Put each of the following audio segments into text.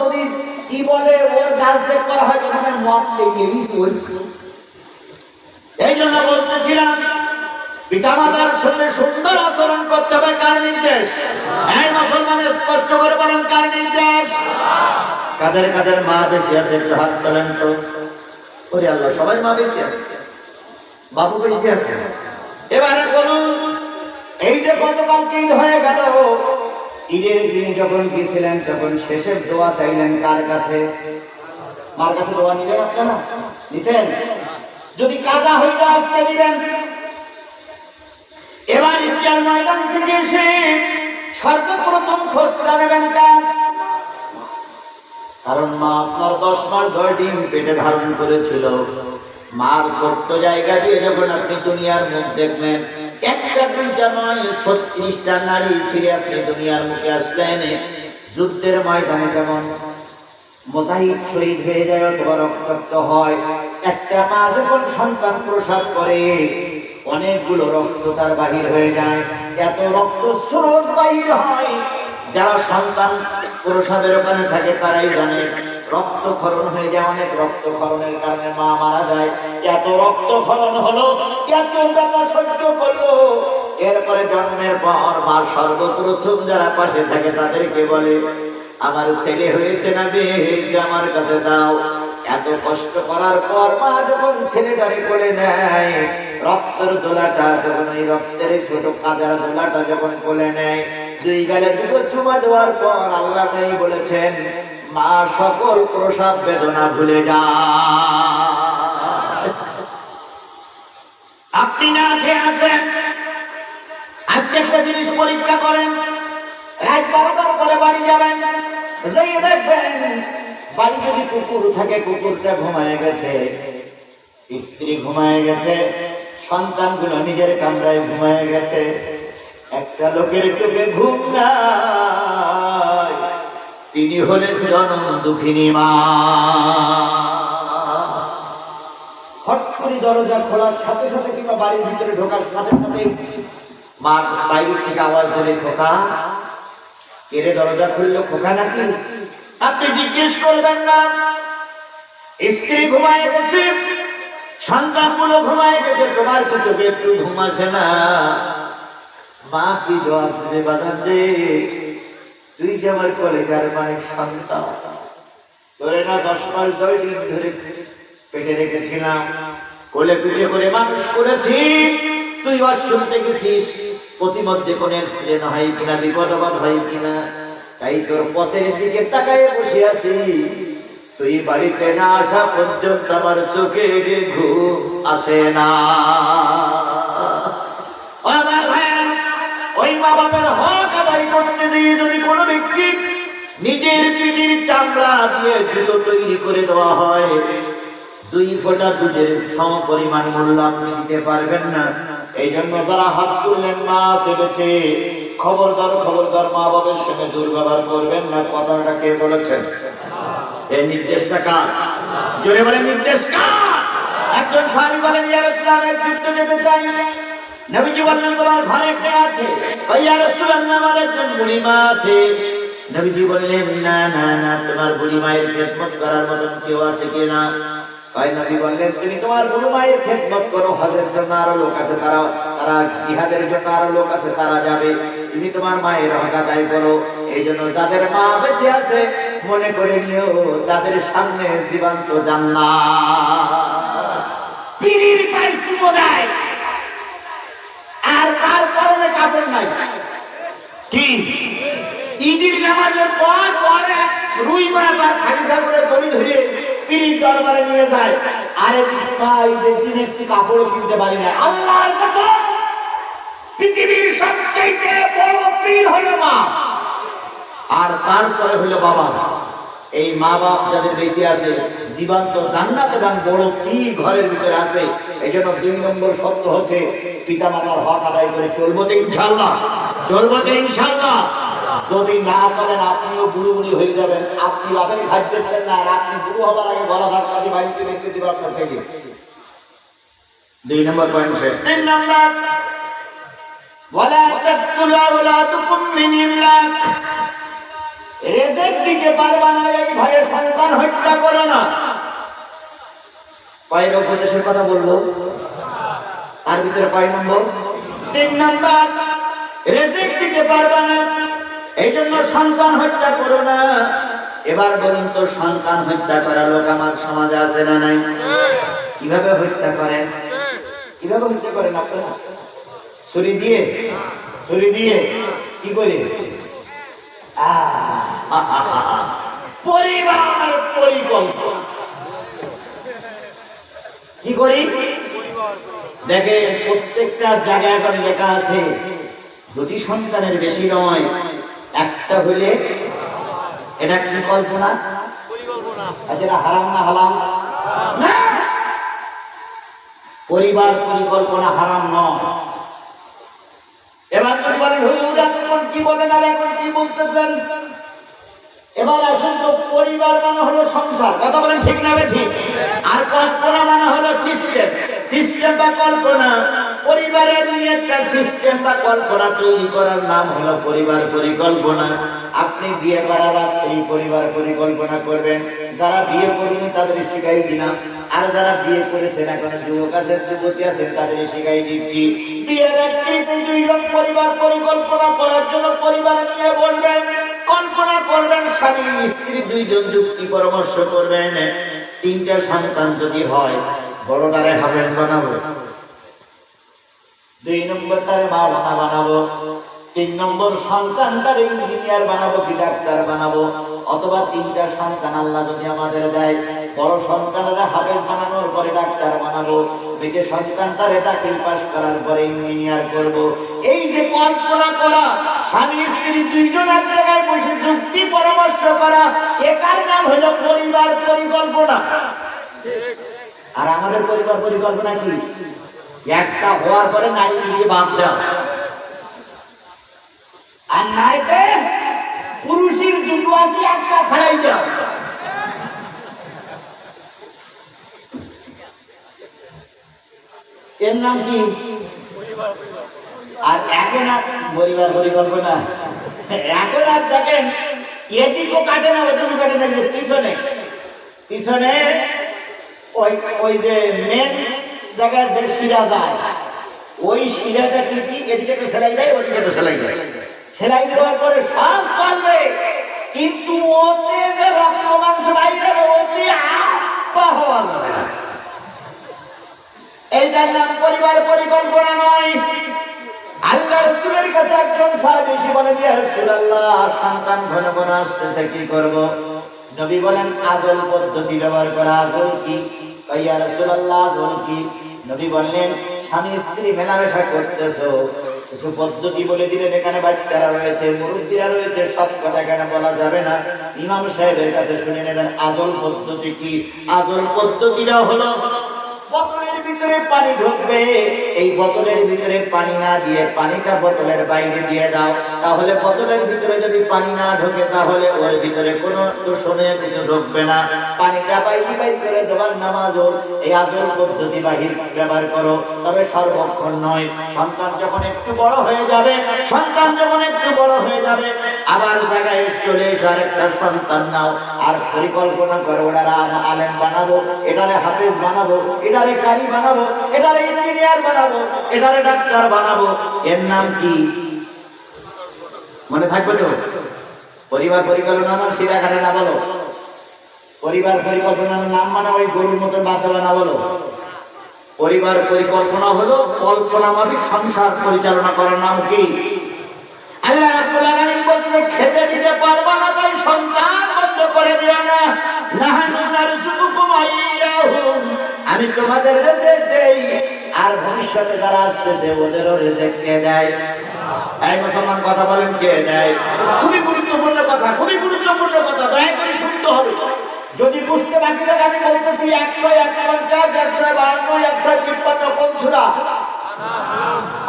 যদি কি বলে, ওর করা হয়, তখন আমি ওই এই জন্য বলতেছিলাম সুন্দর আচরণ করতে হবে, কার নির্দেশ? এই স্পষ্ট করে বলেন, কার নির্দেশ? কাদের কাদের মা বেশি আছে, একটু হাত তোলেন তো। ওরে আল্লাহ, সবাই মা বেশি আছে। বাবু বেশি আছে। এবারে বলুন, এই যে গতকালকে ঈদ হয়ে গেল ঈদের দিন যখন গিয়েছিলেন তখন শেষের দোয়া চাইলেন কার কাছে? মার কাছে দোয়া নিলেন আপনারা? নিছেন? যদি কাজা হয়ে যায়, আজকে দিবেন। এবার ইফতার ময়দান থেকে এসে সর্বপ্রথম খোঁজটা নেবেন কার? কারণ মা আপনার দশ মাস দশ দিন পেটে ধারণ করেছিল। মার ছোট্ট জায়গা দিয়ে যখন আপনি দুনিয়ার মুখ দেখলেন একটা দুইটা নয় ছত্রিশটা নারী ছিঁড়ে আপনি দুনিয়ার মুখে আসলেন। যুদ্ধের ময়দানে যেমন মোজাহিদ শহীদ হয়ে যায় অথবা রক্তাক্ত হয়, একটা মা যখন সন্তান প্রসাদ করে, অনেকগুলো রক্ত তার বাহির হয়ে যায়। এত রক্ত স্রোত বাহির হয়, যারা সন্তান প্রসাদের ওখানে থাকে তারাই জানে রক্তক্ষরণ হয়ে যায়, অনেক রক্তক্ষরণের কারণে মা মারা যায়। এত রক্তক্ষরণ হলো, এত ব্যথা সহ্য করল। এরপরে জন্মের পর মা সর্বপ্রথম যারা পাশে থাকে তাদেরকে বলে, আমার ছেলে হয়েছে না হয়েছে আমার কাছে দাও। এত কষ্ট করার পর মা যখন ছেলেটারে কোলে নেয়, রক্তের দোলাটা যখন, ওই রক্তের ছোট কাদার দোলাটা যখন কোলে নেয়, দুই গালে দুটো চুমা দেওয়ার পর আল্লাহ বলেছেন মা সকল প্রসব বেদনা ভুলে যা আপনি না খেয়ে আছেন? আজকে একটা জিনিস পরীক্ষা করেন। রাত বারোটার পরে বাড়ি যাবেন। যাইয়ে দেখবেন, বাড়ি যদি কুকুর থাকে, কুকুরটা ঘুমায় গেছে। স্ত্রী ঘুমায় গেছে। সন্তানগুলো নিজের কামরায় ঘুমায় গেছে। একটা লোকের চোখে ঘুম নাই। তিনি হলেন জনম দুঃখিনী মা। হট করে দরজা খোলার সাথে সাথে কিংবা বাড়ির ভিতরে ঢোকার সাথে সাথে মা বাইরে থেকে আওয়াজ ধরে, খোকা কেড়ে দরজা খুললো, খোকা নাকি? আপনি জিজ্ঞেস করবেন না। স্ত্রী ঘুমায় গেছে, সন্তানগুলো ঘুমায় গেছে, তোমার তো চোখে একটু ঘুম আসে না? মা কি জবাব দেবে বাজার তুই যে আমার কলেজার মানিক সন্তান, ধরে না দশ মাস দশ দিন ধরে পেটে রেখেছিলাম, কোলে পিঠে করে মানুষ করেছি, তুই অশুনতে গেছিস প্রতিমধ্যে কোন অ্যাক্সিডেন্ট হয় কিনা, বিপদ আপদ হয় কিনা, তাই তোর পথের দিকে তাকায় বসে আছি। তুই বাড়িতে না আসা পর্যন্ত আমার চোখে ঘুম আসে না। ওই আদায় করতে দিয়ে যদি কোনো ব্যক্তি নিজের পিঠির চামড়া দিয়ে জুতো তৈরি করে দেওয়া হয়, দুই ফোঁটা দুধের সম পরিমাণ মূল্য আপনি দিতে পারবেন না। এই জন্য যারা হাত তুললেন, মা চেপেছে খবরদার খবরদার মা বাবার সঙ্গে দুর্ব্যবহার করবেন না, কথাটা কে বলেছেন? এই নির্দেশটা কার? জোরে বলে নির্দেশ কার? একজন সাহাবী বলেন ইয়া রাসূলুল্লাহ যুদ্ধ যেতে চাই। নবীজি বললেন, তোমার ঘরে কে আছে? ওই ইয়া রাসূলুল্লাহ আমার একজন বুড়ি মা আছে। নবীজি বললেন, না না না, তোমার বুড়ি মায়ের খেদমত করার মতন কেউ আছে কিনা তাই নবী বললেন, তুমি তোমার বুড়ি মায়ের খেদমত করো, হজের জন্য আরও লোক আছে তারা তারা জিহাদের জন্য আরও লোক আছে, তারা যাবে। তুমি তোমার মায়ের হক আদায় করো এই জন্য যাদের মা বেঁচে আছে, মনে করে নিও, তাদের সামনে জীবন্ত জান্নাত। পীরির পায়ে পরনে কাপড় নাই। কি? ঈদের নামাজের পর পরে রুই মাছ আর দড়ি ধরে দরবারে নিয়ে যায়। আরে ঈদের দিন একটি কাপড়ও কিনতে পারি না। আল্লাহর কাছে পৃথিবীর সবচেয়ে বড় পীর হলো মা। আর তারপরে হলো বাবা। এই মা বাপ যাদের বেশি আছে জীবন্ত জান্নাত এবং বড় পীর ঘরের ভিতরে আছে এই জন্য দুই নম্বর সত্য হচ্ছে পিতা মাতার হক আদায় করে চলবো তো ইনশাল্লাহ চলবো তো ইনশাল্লাহ যদি না করেন আপনিও বুড়ো বুড়ি হয়ে যাবেন আপনি বাপের খাদ্যেছেন না আর আপনি বুড়ো হবার আগে গলা ধাক্কা দিয়ে বাড়িতে দেখতে দিবে আপনার থেকে দুই নম্বর পয়েন্ট শেষ তিন নম্বর ولا تقتلوا أولادكم من إملاق পারবা না এই সন্তান হত্যা করো না। কয় উপদেশের কথা ভিতরে কয় নম্বর? তিন নম্বর পারবা না। এই জন্য সন্তান হত্যা করো না। এবার বলুন তো সন্তান হত্যা করা লোক আমার সমাজে আছে না নাই? কীভাবে হত্যা করেন? কীভাবে হত্যা করেন আপনারা? ছুরি দিয়ে ছুরি দিয়ে কি করে? আহ, পরিবার পরিকল্পনা। কি করি? দেখে প্রত্যেকটা জায়গায় এখন লেখা আছে দুটি সন্তানের বেশি নয় একটা হইলে এটা কি কল্পনা? আচ্ছা হারাম না হালাম না! পরিবার পরিকল্পনা হারাম নয়। এবার যদি বলেন হুজুর এখন কি বলেন? আর এখন কি বলতেছেন? এবার আসুন তো, পরিবার মানে হলো সংসার। কথা বলেন ঠিক না ঠিক আর কল্পনা মানে হলো সিস্টেম সিস্টেম বা কল্পনা। পরিবারের নিয়ে একটা সিস্টেম বা কল্পনা তৈরি করার নাম হলো পরিবার পরিকল্পনা। আপনি বিয়ে করার রাত্রি পরিবার পরিকল্পনা করবেন। যারা বিয়ে করেনি তাদের শিখাই দিলাম। আর যারা বিয়ে করেছেন, এখন যুবক আছেন, যুবতী আছেন তাদের শিখাই দিচ্ছি। বিয়ের রাত্রিতে দুইজন পরিবার পরিকল্পনা করার জন্য পরিবার নিয়ে বলবেন কল্পনা করবেন, স্বামী, স্ত্রী দুইজন যুক্তি পরামর্শ করবেন, তিনটা সন্তান যদি হয়, বড়টারে হাফেজ বানাবো। দুই নম্বরটারে মাওলানা বানাবো। তিন নম্বর সন্তানটারে ইঞ্জিনিয়ার বানাবো, কি ডাক্তার বানাবো, অথবা তিনটা সন্তান আল্লাহ যদি আমাদের দেয়, বড় সন্তানেরা হাফেজ বানানোর পরে ডাক্তার বানাবো। মেয়েকে সন্তানটারে দাখিল পাস করার পরে ইঞ্জিনিয়ার করব। এই যে কল্পনা করা, স্বামী স্ত্রী দুইজন এক জায়গায় বসে যুক্তি পরামর্শ করা, এটার নাম হলো পরিবার পরিকল্পনা। আর আমাদের পরিবার পরিকল্পনা কি? একটা হওয়ার পরে নারী দিয়ে বাদ দেওয়া। আর নাইতে পুরুষের দুটো আছে একটা ছাড়াই দেওয়া। এর নাম কি? আর এখন আর পরিবার পরিকল্পনা। এখন আর দেখেন, এদিকও কাটে না, ওদিকও কাটে না যে পিছনে। পিছনে ওই ওই যে মেন জায়গায় যে শিরা যায়, ওই শিরাটা কি এদিকে তো সেলাই দেয়, ওদিকে তো সেলাই দেয়। সেলাই দেওয়ার পরে সব চলবে। কিন্তু ওতে যে রক্ত মাংস বাইরে ওতে আপা হওয়া যাবে না। এইটার নাম পরিবার পরিকল্পনা নয়। আল্লাহ রসুলের কাছে একজন সাহাবী এসে ইয়া রাসূলুল্লাহ, সন্তান ঘন ঘন আসতেছে, কি করব? নবী বলেন, আজল পদ্ধতি ব্যবহার করা, আজল কি? ইয়া রাসূলুল্লাহ, আজল কি? নবী বললেন, স্বামী, স্ত্রী মেলামেশা করতেছো, কিছু পদ্ধতি বলে দিলেন, এখানে বাচ্চারা রয়েছে, মুরব্বীরা রয়েছে, সব কথা এখানে বলা যাবে না। ইমাম সাহেবের কাছে শুনে নেবেন আজল পদ্ধতি কি? আজল পদ্ধতিটা হলো বোতলের ভিতরে পানি ঢুকবে। এই বোতলের ভিতরে পানি না দিয়ে পানিটা বোতলের বাইরে দিয়ে দাও। তাহলে বোতলের ভিতরে যদি পানি না ঢোকে, তাহলে ওর ভিতরে কোনো দূষণে কিছু ঢুকবে না। পানিটা বাইরে বাইর করে দেওয়ার নামাজ এই আদল পদ্ধতি বাহির ব্যবহার করো। তবে সর্বক্ষণ নয়, সন্তান যখন একটু বড় হয়ে যাবে, সন্তান যখন একটু বড় হয়ে যাবে, আবার জায়গায় চলে এসে আরেকটা সন্তান নাও। আর পরিকল্পনা করো ওনারা আলেম বানাবো, এটারে হাফেজ বানাবো এটারে কারি বানাবো, এটারে ইঞ্জিনিয়ার বানাবো, এটারে ডাক্তার বানাবো। এর নাম কি? মনে থাকবে তো? পরিবার পরিকল্পনা মানে সেটা কাটে না বলো। পরিবার পরিকল্পনার নাম মানে ওই গরুর মতন বাদ না বলো। পরিবার পরিকল্পনা হলো কল্পনা মাফিক সংসার পরিচালনা করার নাম কি? আল্লাহ খেতে দিতে পারবা না তাই সন্তান বন্ধ করে দিও না। আমি তোমাদের রিজিক দেই, আর ভবিষ্যতে যারা আসতেছে, ওদেরও রিজিক কে দেয়? এই মুসলমান কথা বলেন, কে দেয়? খুবই গুরুত্বপূর্ণ কথা, খুবই গুরুত্বপূর্ণ কথা, দয়া করে শুনতে হবে। যদি বুঝতে বাকি থাকে, আমি বলতেছি একশো একপঞ্চাশ, একশো বাহান্ন, একশো তিপ্পান্ন সুরা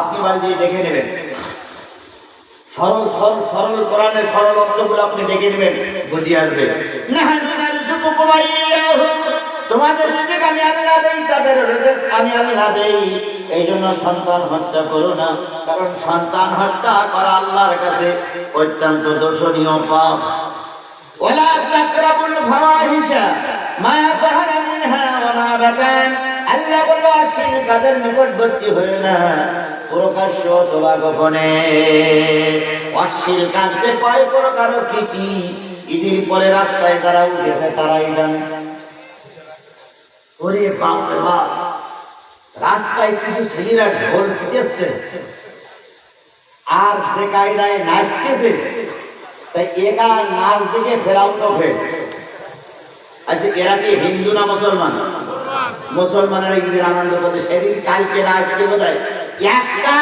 আপনি বাড়ি দিয়ে দেখে নেবেন। সরল সরল সরল কোরআনের সরল অর্থগুলো আপনি দেখে নেবেন, বুঝিয়ে আসবেন আসবে তোমাদের রেজেক আমি আল্লাহ দেই, তাদের রেজেক আমি আল্লাহ দেই। এই জন্য সন্তান হত্যা করো না, কারণ সন্তান হত্যা করা আল্লাহর কাছে অত্যন্ত দোষণীয় পাপ। ওলা তাকরাবুল ফাওয়াহিশা মা তাহারা মিনহা ওয়া মা আল্লাহ বলল তাদের নিকটবর্তী হয়ে না। প্রকাশ্য অথবা গোপনে। অশ্বিল কাঞ্চে কয় প্রকার কি কি ঈদের পরে রাস্তায় যারা উঠেছে, তারাই জানে। ওরে বাপ বাপ, রাস্তায় কিছু ছেলেরা ঢোল আর যে কায়দায় নাচতেছে, তাই এরা নাচ দেখে ফেরাও আচ্ছা এরা কি হিন্দু না মুসলমান? মুসলমানেরা ঈদের আনন্দ করে সেদিন কালকে না আজকে বোধ একটা